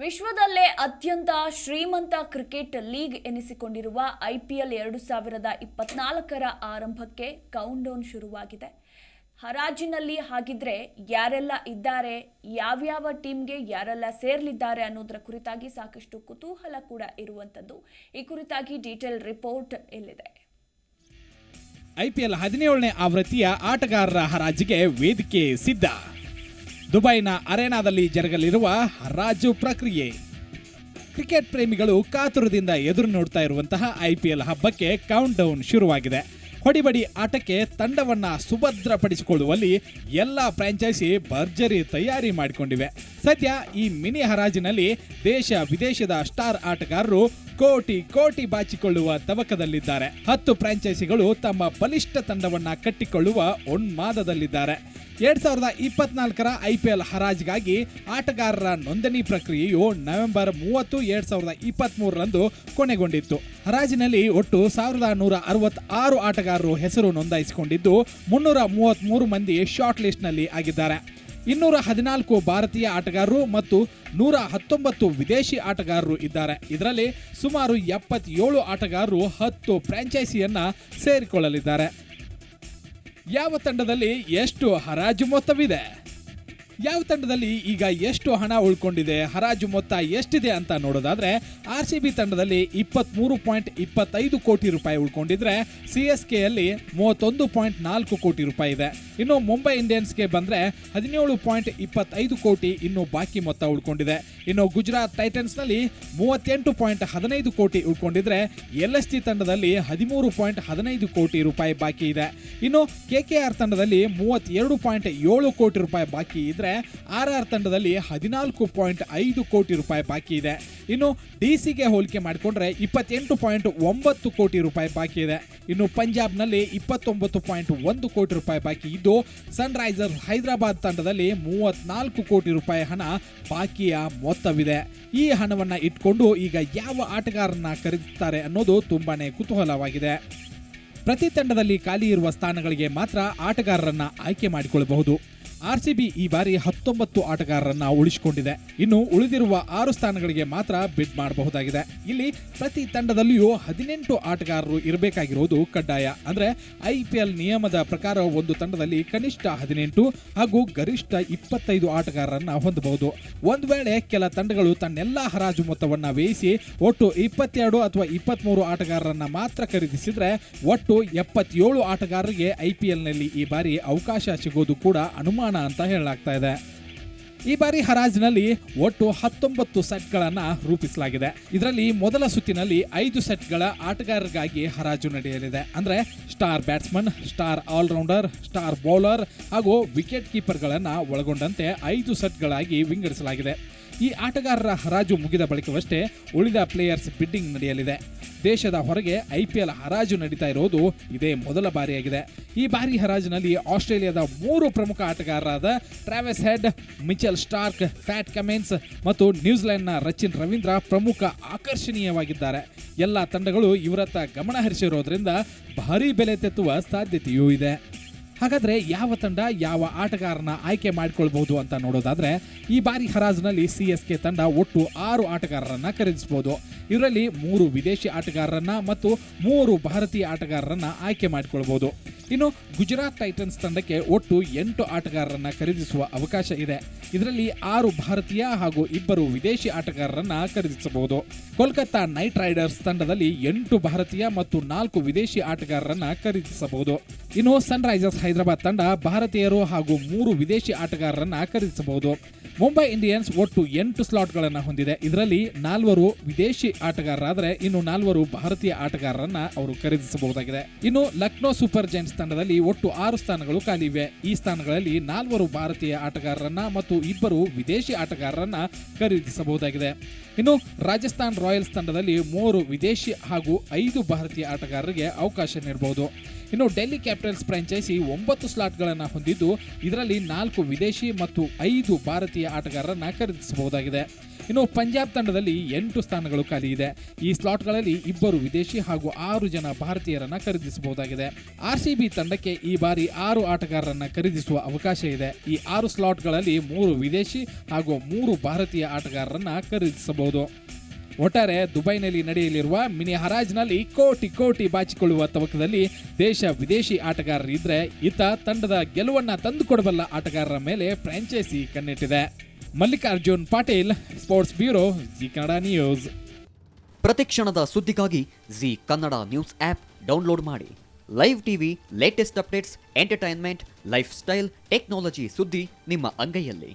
ವಿಶ್ವದಲ್ಲೇ ಅತ್ಯಂತ ಶ್ರೀಮಂತ ಕ್ರಿಕೆಟ್ ಲೀಗ್ ಎನಿಸಿಕೊಂಡಿರುವ ಐಪಿಎಲ್ ಎರಡು ಸಾವಿರದ ಇಪ್ಪತ್ನಾಲ್ಕರ ಆರಂಭಕ್ಕೆ ಕೌಂಟ್ಡೌನ್ ಶುರುವಾಗಿದೆ. ಹರಾಜಿನಲ್ಲಿ ಹಾಗಿದ್ರೆ ಯಾರೆಲ್ಲ ಇದ್ದಾರೆ, ಯಾವ್ಯಾವ ಟೀಮ್ಗೆ ಯಾರೆಲ್ಲ ಸೇರಲಿದ್ದಾರೆ ಅನ್ನೋದರ ಕುರಿತಾಗಿ ಸಾಕಷ್ಟು ಕುತೂಹಲ ಕೂಡ ಇರುವಂಥದ್ದು. ಈ ಕುರಿತಾಗಿ ಡೀಟೇಲ್ ರಿಪೋರ್ಟ್ ಇಲ್ಲಿದೆ ಐಪಿಎಲ್ ಹದಿನೇಳನೇ ಆವೃತ್ತಿಯ ಆಟಗಾರರ ಹರಾಜಿಗೆ ವೇದಿಕೆ ಸಿದ್ಧ. ದುಬೈನ ಅರೇನಾದಲ್ಲಿ ಜರುಗಲಿರುವ ಹರಾಜು ಪ್ರಕ್ರಿಯೆ. ಕ್ರಿಕೆಟ್ ಪ್ರೇಮಿಗಳು ಕಾತುರದಿಂದ ಎದುರು ನೋಡ್ತಾ ಇರುವಂತಹ ಐಪಿಎಲ್ ಹಬ್ಬಕ್ಕೆ ಕೌಂಟ್ ಡೌನ್ ಶುರುವಾಗಿದೆ. ಹೊಡಿಬಡಿ ಆಟಕ್ಕೆ ತಂಡವನ್ನ ಸುಭದ್ರಪಡಿಸಿಕೊಳ್ಳುವಲ್ಲಿ ಎಲ್ಲ ಫ್ರಾಂಚೈಸಿ ಭರ್ಜರಿ ತಯಾರಿ ಮಾಡಿಕೊಂಡಿವೆ. ಸದ್ಯ ಈ ಮಿನಿ ಹರಾಜಿನಲ್ಲಿ ದೇಶ ವಿದೇಶದ ಸ್ಟಾರ್ ಆಟಗಾರರು ಕೋಟಿ ಕೋಟಿ ಬಾಚಿಕೊಳ್ಳುವ ತವಕದಲ್ಲಿದ್ದಾರೆ. ಹತ್ತು ಫ್ರಾಂಚೈಸಿಗಳು ತಮ್ಮ ಬಲಿಷ್ಠ ತಂಡವನ್ನ ಕಟ್ಟಿಕೊಳ್ಳುವ ಉನ್ಮಾದದಲ್ಲಿದ್ದಾರೆ. ಎರಡ್ ಸಾವಿರದ ಇಪ್ಪತ್ನಾಲ್ಕರ ಐಪಿಎಲ್ ಹರಾಜ್ಗಾಗಿ ಆಟಗಾರರ ನೋಂದಣಿ ಪ್ರಕ್ರಿಯೆಯು ನವೆಂಬರ್ ಮೂವತ್ತು ಎರಡ್ ಸಾವಿರದ ಇಪ್ಪತ್ತ್ ಮೂರರಂದು ಕೊನೆಗೊಂಡಿತ್ತು. ಹರಾಜಿನಲ್ಲಿ ಒಟ್ಟು ಸಾವಿರದ ನೂರ ಅರವತ್ತಾರು ಆಟಗಾರರು ಹೆಸರು ನೋಂದಾಯಿಸಿಕೊಂಡಿದ್ದು, ಮುನ್ನೂರ ಮೂವತ್ತ್ಮೂರು ಮಂದಿ ಶಾರ್ಟ್ ಲಿಸ್ಟ್ನಲ್ಲಿ ಆಗಿದ್ದಾರೆ. ಇನ್ನೂರ ಹದಿನಾಲ್ಕು ಭಾರತೀಯ ಆಟಗಾರರು ಮತ್ತು ನೂರ ಹತ್ತೊಂಬತ್ತು ವಿದೇಶಿ ಆಟಗಾರರು ಇದ್ದಾರೆ. ಇದರಲ್ಲಿ ಸುಮಾರು ಎಪ್ಪತ್ತೇಳು ಆಟಗಾರರು ಹತ್ತು ಫ್ರಾಂಚೈಸಿಯನ್ನ ಸೇರಿಕೊಳ್ಳಲಿದ್ದಾರೆ. ಯಾವ ತಂಡದಲ್ಲಿ ಎಷ್ಟು ಹರಾಜು ಮೊತ್ತವಿದೆ? ಯಾವ ತಂಡದಲ್ಲಿ ಈಗ ಎಷ್ಟು ಹಣ ಉಳ್ಕೊಂಡಿದೆ? ಹರಾಜು ಮೊತ್ತ ಎಷ್ಟಿದೆ ಅಂತ ನೋಡೋದಾದ್ರೆ, ಆರ್ ಸಿ ಬಿ ತಂಡದಲ್ಲಿ ಇಪ್ಪತ್ತ್ಮೂರು ಪಾಯಿಂಟ್ ಇಪ್ಪತ್ತೈದು ಕೋಟಿ ರೂಪಾಯಿ ಉಳ್ಕೊಂಡಿದ್ರೆ, ಸಿ ಎಸ್ ಕೆಯಲ್ಲಿ ಮೂವತ್ತೊಂದು ಪಾಯಿಂಟ್ ನಾಲ್ಕು ಕೋಟಿ ರೂಪಾಯಿ ಇದೆ. ಇನ್ನು ಮುಂಬೈ ಇಂಡಿಯನ್ಸ್ಗೆ ಬಂದ್ರೆ ಹದಿನೇಳು ಪಾಯಿಂಟ್ ಇಪ್ಪತ್ತೈದು ಕೋಟಿ ಇನ್ನು ಬಾಕಿ ಮೊತ್ತ ಉಳ್ಕೊಂಡಿದೆ. ಇನ್ನು ಗುಜರಾತ್ ಟೈಟನ್ಸ್ನಲ್ಲಿ ಮೂವತ್ತೆಂಟು ಪಾಯಿಂಟ್ ಹದಿನೈದು ಕೋಟಿ ಉಳ್ಕೊಂಡಿದ್ರೆ, ಎಲ್ ಎಸ್ ಜಿ ತಂಡದಲ್ಲಿ ಹದಿಮೂರು ಪಾಯಿಂಟ್ ಹದಿನೈದು ಕೋಟಿ ರೂಪಾಯಿ ಬಾಕಿ ಇದೆ. ಇನ್ನು ಕೆ ಕೆ ಆರ್ ತಂಡದಲ್ಲಿ ಮೂವತ್ತೆರಡು ಪಾಯಿಂಟ್ ಏಳು ಕೋಟಿ ರೂಪಾಯಿ ಬಾಕಿ ಇದ್ರೆ ಆರ್ ಆರ್ ತಂಡದಲ್ಲಿ ಹದಿನಾಲ್ಕು ಪಾಯಿಂಟ್ ಐದು ಕೋಟಿ ರೂಪಾಯಿ ಬಾಕಿ ಇದೆ. ಇನ್ನು ಡಿ ಸಿಗೆ ಹೋಲಿಕೆ ಮಾಡಿಕೊಂಡ್ರೆ ಇಪ್ಪತ್ತೆಂಟು ಪಾಯಿಂಟ್ ಒಂಬತ್ತು ಕೋಟಿ ರೂಪಾಯಿ ಬಾಕಿ ಇದೆ. ಇನ್ನು ಪಂಜಾಬ್ನಲ್ಲಿ ಇಪ್ಪತ್ತೊಂಬತ್ತು ಪಾಯಿಂಟ್ ಒಂದು ಕೋಟಿ ರೂಪಾಯಿ ಬಾಕಿ ಇದ್ದು ಸನ್ ರೈಸರ್ ಹೈದರಾಬಾದ್ ತಂಡದಲ್ಲಿ ಮೂವತ್ನಾಲ್ಕು ಕೋಟಿ ರೂಪಾಯಿ ಹಣ ಬಾಕಿಯ ಮೊತ್ತವಿದೆ. ಈ ಹಣವನ್ನ ಇಟ್ಕೊಂಡು ಈಗ ಯಾವ ಆಟಗಾರರನ್ನ ಖರೀದಿಸ್ತಾರೆ ಅನ್ನೋದು ತುಂಬಾನೇ ಕುತೂಹಲವಾಗಿದೆ. ಪ್ರತಿ ತಂಡದಲ್ಲಿ ಖಾಲಿ ಇರುವ ಸ್ಥಾನಗಳಿಗೆ ಮಾತ್ರ ಆಟಗಾರರನ್ನ ಆಯ್ಕೆ ಮಾಡಿಕೊಳ್ಳಬಹುದು. ಆರ್ ಸಿ ಬಿ ಈ ಬಾರಿ ಹತ್ತೊಂಬತ್ತು ಆಟಗಾರರನ್ನ ಉಳಿಸಿಕೊಂಡಿದೆ. ಇನ್ನು ಉಳಿದಿರುವ ಆರು ಸ್ಥಾನಗಳಿಗೆ ಮಾತ್ರ ಬಿಡ್ ಮಾಡಬಹುದಾಗಿದೆ. ಇಲ್ಲಿ ಪ್ರತಿ ತಂಡದಲ್ಲಿಯೂ ಹದಿನೆಂಟು ಆಟಗಾರರು ಇರಬೇಕಾಗಿರುವುದು ಕಡ್ಡಾಯ. ಅಂದ್ರೆ ಐಪಿಎಲ್ ನಿಯಮದ ಪ್ರಕಾರ ಒಂದು ತಂಡದಲ್ಲಿ ಕನಿಷ್ಠ ಹದಿನೆಂಟು ಹಾಗೂ ಗರಿಷ್ಠ ಇಪ್ಪತ್ತೈದು ಆಟಗಾರರನ್ನ ಹೊಂದಬಹುದು. ಒಂದು ವೇಳೆ ಕೆಲ ತಂಡಗಳು ತನ್ನೆಲ್ಲ ಹರಾಜು ಮೊತ್ತವನ್ನ ವ್ಯಯಿಸಿ ಒಟ್ಟು ಇಪ್ಪತ್ತೆರಡು ಅಥವಾ ಇಪ್ಪತ್ಮೂರು ಆಟಗಾರರನ್ನ ಮಾತ್ರ ಖರೀದಿಸಿದ್ರೆ ಒಟ್ಟು ಎಪ್ಪತ್ತೇಳು ಆಟಗಾರರಿಗೆ ಐಪಿಎಲ್ನಲ್ಲಿ ಈ ಬಾರಿ ಅವಕಾಶ ಸಿಗೋದು ಕೂಡ ಅನುಮಾನ ಅಂತ ಹೇಳಲಾಗ್ತಾ ಇದೆ. ಈ ಬಾರಿ ಹರಾಜಿನಲ್ಲಿ ಒಟ್ಟು ಹತ್ತೊಂಬತ್ತು ಸೆಟ್ಗಳನ್ನು ರೂಪಿಸಲಾಗಿದೆ. ಇದರಲ್ಲಿ ಮೊದಲ ಸುತ್ತಿನಲ್ಲಿ ಐದು ಸೆಟ್ಗಳ ಆಟಗಾರರಿಗಾಗಿ ಹರಾಜು ನಡೆಯಲಿದೆ. ಅಂದ್ರೆ star batsman, star all rounder, star bowler ಹಾಗೂ ವಿಕೆಟ್ ಕೀಪರ್ಗಳನ್ನು ಒಳಗೊಂಡಂತೆ ಐದು ಸೆಟ್ಗಳಾಗಿ ವಿಂಗಡಿಸಲಾಗಿದೆ. ಈ ಆಟಗಾರರ ಹರಾಜು ಮುಗಿದ ಬಳಿಕವಷ್ಟೇ ಉಳಿದ ಪ್ಲೇಯರ್ಸ್ ಬಿಡ್ಡಿಂಗ್ ನಡೆಯಲಿದೆ. ದೇಶದ ಹೊರಗೆ ಐಪಿಎಲ್ ಹರಾಜು ನಡೀತಾ ಇರೋದು ಇದೇ ಮೊದಲ ಬಾರಿಯಾಗಿದೆ. ಈ ಬಾರಿ ಹರಾಜಿನಲ್ಲಿ ಆಸ್ಟ್ರೇಲಿಯಾದ ಮೂರು ಪ್ರಮುಖ ಆಟಗಾರರಾದ Travis Head, Mitchell Starc, Pat Cummins ಮತ್ತು ನ್ಯೂಜಿಲೆಂಡ್ನ ರಚಿನ್ ರವೀಂದ್ರ ಪ್ರಮುಖ ಆಕರ್ಷಣೀಯವಾಗಿದ್ದಾರೆ. ಎಲ್ಲ ತಂಡಗಳು ಇವರತ್ತ ಗಮನ ಹರಿಸಿರೋದ್ರಿಂದ ಭಾರೀ ಬೆಲೆ ತೆತ್ತುವ ಸಾಧ್ಯತೆಯೂ ಇದೆ. ಹಾಗಾದರೆ ಯಾವ ತಂಡ ಯಾವ ಆಟಗಾರನ ಆಯ್ಕೆ ಮಾಡಿಕೊಳ್ಬಹುದು ಅಂತ ನೋಡೋದಾದರೆ, ಈ ಬಾರಿ ಹರಾಜಿನಲ್ಲಿ ಸಿ ಎಸ್ ಕೆ ತಂಡ ಒಟ್ಟು ಆರು ಆಟಗಾರರನ್ನು ಖರೀದಿಸಬಹುದು ಇದರಲ್ಲಿ ಮೂರು ವಿದೇಶಿ ಆಟಗಾರರನ್ನ ಮತ್ತು ಮೂರು ಭಾರತೀಯ ಆಟಗಾರರನ್ನ ಆಯ್ಕೆ ಮಾಡಿಕೊಳ್ಬಹುದು ಇನ್ನು ಗುಜರಾತ್ ಟೈಟನ್ಸ್ ತಂಡಕ್ಕೆ ಒಟ್ಟು ಎಂಟು ಆಟಗಾರರನ್ನ ಖರೀದಿಸುವ ಅವಕಾಶ ಇದೆ. ಇದರಲ್ಲಿ ಆರು ಭಾರತೀಯ ಹಾಗೂ ಇಬ್ಬರು ವಿದೇಶಿ ಆಟಗಾರರನ್ನ ಖರೀದಿಸಬಹುದು. ಕೋಲ್ಕತ್ತಾ ನೈಟ್ ರೈಡರ್ಸ್ ತಂಡದಲ್ಲಿ ಎಂಟು ಭಾರತೀಯ ಮತ್ತು ನಾಲ್ಕು ವಿದೇಶಿ ಆಟಗಾರರನ್ನ ಖರೀದಿಸಬಹುದು. ಇನ್ನು ಸನ್ ರೈಸರ್ಸ್ ಹೈದರಾಬಾದ್ ತಂಡ ಭಾರತೀಯರು ಹಾಗೂ ಮೂರು ವಿದೇಶಿ ಆಟಗಾರರನ್ನ ಖರೀದಿಸಬಹುದು. ಮುಂಬೈ ಇಂಡಿಯನ್ಸ್ ಒಟ್ಟು ಎಂಟು ಸ್ಲಾಟ್ಗಳನ್ನು ಹೊಂದಿದೆ. ಇದರಲ್ಲಿ ನಾಲ್ವರು ವಿದೇಶಿ ಆಟಗಾರರಾದರೆ ಇನ್ನು ನಾಲ್ವರು ಭಾರತೀಯ ಆಟಗಾರರನ್ನ ಅವರು ಖರೀದಿಸಬಹುದಾಗಿದೆ. ಇನ್ನು ಲಕ್ನೋ ಸೂಪರ್ ಜೈಂಟ್ಸ್ ತಂಡದಲ್ಲಿ ಒಟ್ಟು ಆರು ಸ್ಥಾನಗಳು ಖಾಲಿ ಇವೆ. ಈ ಸ್ಥಾನಗಳಲ್ಲಿ ನಾಲ್ವರು ಭಾರತೀಯ ಆಟಗಾರರನ್ನ ಮತ್ತು ಇಬ್ಬರು ವಿದೇಶಿ ಆಟಗಾರರನ್ನ ಖರೀದಿಸಬಹುದಾಗಿದೆ. ಇನ್ನು ರಾಜಸ್ಥಾನ್ ರಾಯಲ್ಸ್ ತಂಡದಲ್ಲಿ ಮೂರು ವಿದೇಶಿ ಹಾಗೂ ಐದು ಭಾರತೀಯ ಆಟಗಾರರಿಗೆ ಅವಕಾಶ ನೀಡಬಹುದು. ಇನ್ನು ಡೆಲ್ಲಿ ಕ್ಯಾಪಿಟಲ್ಸ್ ಫ್ರಾಂಚೈಸಿ ಒಂಬತ್ತು ಸ್ಲಾಟ್ಗಳನ್ನು ಹೊಂದಿದ್ದು, ಇದರಲ್ಲಿ ನಾಲ್ಕು ವಿದೇಶಿ ಮತ್ತು ಐದು ಭಾರತೀಯ ಆಟಗಾರರನ್ನ ಖರೀದಿಸಬಹುದಾಗಿದೆ. ಇನ್ನು ಪಂಜಾಬ್ ತಂಡದಲ್ಲಿ ಎಂಟು ಸ್ಥಾನಗಳು ಖಾಲಿ ಇದೆ. ಈ ಸ್ಲಾಟ್ಗಳಲ್ಲಿ ಇಬ್ಬರು ವಿದೇಶಿ ಹಾಗೂ ಆರು ಜನ ಭಾರತೀಯರನ್ನ ಖರೀದಿಸಬಹುದಾಗಿದೆ. ಆರ್ ಸಿ ಬಿ ತಂಡಕ್ಕೆ ಈ ಬಾರಿ ಆರು ಆಟಗಾರರನ್ನ ಖರೀದಿಸುವ ಅವಕಾಶ ಇದೆ. ಈ ಆರು ಸ್ಲಾಟ್ಗಳಲ್ಲಿ ಮೂರು ವಿದೇಶಿ ಹಾಗೂ ಮೂರು ಭಾರತೀಯ ಆಟಗಾರರನ್ನ ಖರೀದಿಸಬಹುದು. ಒಟ್ಟಾರೆ ದುಬೈನಲ್ಲಿ ನಡೆಯಲಿರುವ ಮಿನಿ ಹರಾಜ್ನಲ್ಲಿ ಕೋಟಿ ಕೋಟಿ ಬಾಚಿಕೊಳ್ಳುವ ತವಕದಲ್ಲಿ ದೇಶ ವಿದೇಶಿ ಆಟಗಾರರಿದ್ರೆ ಇತ್ತ ತಂಡದ ಗೆಲುವನ್ನ ತಂದುಕೊಡಬಲ್ಲ ಆಟಗಾರರ ಮೇಲೆ franchise ಕಣ್ಣಿಟ್ಟಿದೆ. Mallikarjun Patil sports bureau Zee Kannada news. ಪ್ರತಿಕ್ಷಣದ ಸುದ್ದಿಗಾಗಿ Zee Kannada news app download ಮಾಡಿ. Live TV latest updates entertainment lifestyle technology ಸುದ್ದಿ ನಿಮ್ಮ ಅಂಗೈಯಲ್ಲಿ.